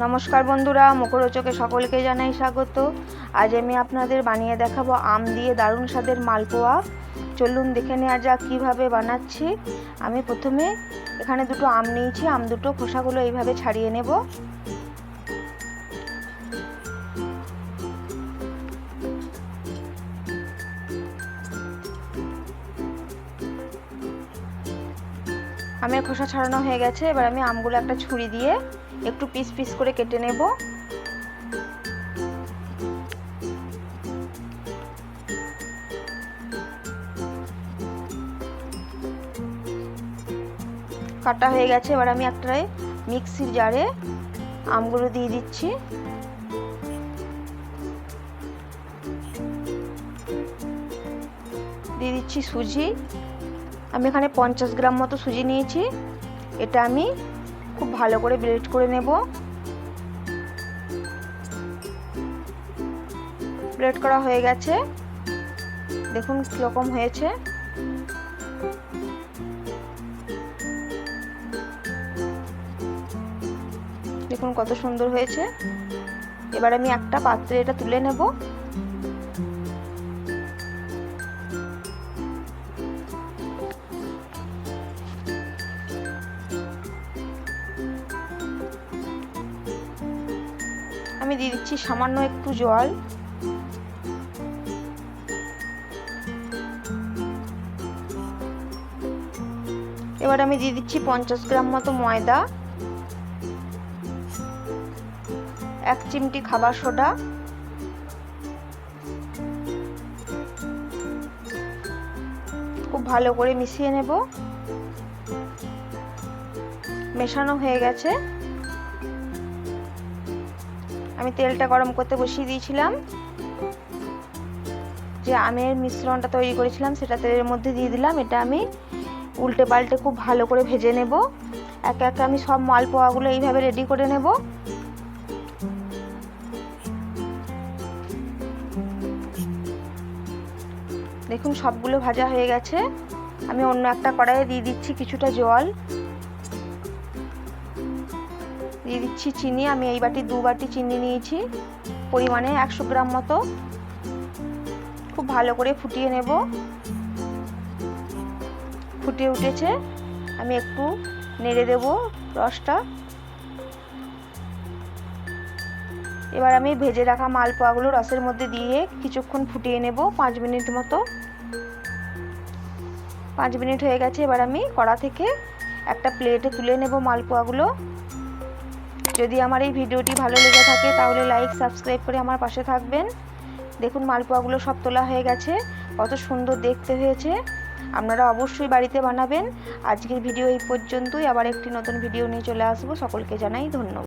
নমস্কার বন্ধুরা, মুখরোচকে সকলকে জানাই স্বাগত। আজ আমি আপনাদের বানিয়ে দেখাবো আম দিয়ে দারুণ স্বাদের মালপোয়া। চলুন দেখে নেওয়া যাক কীভাবে বানাচ্ছি। আমি প্রথমে এখানে দুটো আম নিয়েছি, আম দুটো, খোসাগুলো এইভাবে ছাড়িয়ে নেব। আমের খোসা ছাড়ানো হয়ে গেছে, এবার আমি আমগুলো একটা ছুরি দিয়ে একটু পিস পিস করে কেটে নেব। কাটা হয়ে গেছে, এবার আমি একটা মিক্সির জারে আমগুলো দিয়ে দিচ্ছি। দিয়ে দিচ্ছি সুজি। আমি এখানে পঞ্চাশ গ্রাম মতো সুজি নিয়েছি। এটা আমি খুব ভালো করে ব্লেড করে নেব। ব্লেড করা হয়ে গেছে। দেখুন কীরকম হয়েছে। দেখুন কত সুন্দর হয়েছে। এবার আমি একটা পাত্রে এটা তুলে নেব। আমি দিয়ে দিচ্ছি সামান্য একটু জল। এবার আমি দিয়ে দিচ্ছি পঞ্চাশ গ্রাম মতো ময়দা, এক চিমটি খাবার সোডা, খুব ভালো করে মিশিয়ে নেব। মেশানো হয়ে গেছে। আমি তেলটা গরম করতে বসিয়ে দিয়েছিলাম। যে আমের মিশ্রণটা তৈরি করেছিলাম, সেটা তেলের মধ্যে দিয়ে দিলাম। এটা আমি উল্টে পাল্টে খুব ভালো করে ভেজে নেব। একে একে আমি সব মালপোয়াগুলো এইভাবে রেডি করে নেব। দেখুন, সবগুলো ভাজা হয়ে গেছে। আমি অন্য একটা কড়াইয়ে দিয়ে দিচ্ছি কিছুটা জল। দিয়ে দিচ্ছি চিনি। আমি এই বাটি দু বাটি চিনি নিয়েছি। পরিমাণে একশো গ্রাম মতো। খুব ভালো করে ফুটিয়ে নেব। ফুটিয়ে উঠেছে। আমি একটু নেড়ে দেব রসটা। এবার আমি ভেজে রাখা মালপোয়াগুলো রসের মধ্যে দিয়ে কিছুক্ষণ ফুটিয়ে নেব পাঁচ মিনিট মতো। পাঁচ মিনিট হয়ে গেছে। এবার আমি কড়া থেকে একটা প্লেটে তুলে নেব মালপোয়াগুলো। যদি আমার এই ভিডিওটি ভালো লেগে থাকে, তাহলে লাইক সাবস্ক্রাইব করে আমার পাশে থাকবেন। দেখুন, মালপোয়াগুলো সব তোলা হয়ে গেছে। কত সুন্দর দেখতে হয়েছে। আপনারা অবশ্যই বাড়িতে বানাবেন। আজকের ভিডিও এই পর্যন্তই। আবার একটি নতুন ভিডিও নিয়ে চলে আসব। সকলকে জানাই ধন্যবাদ।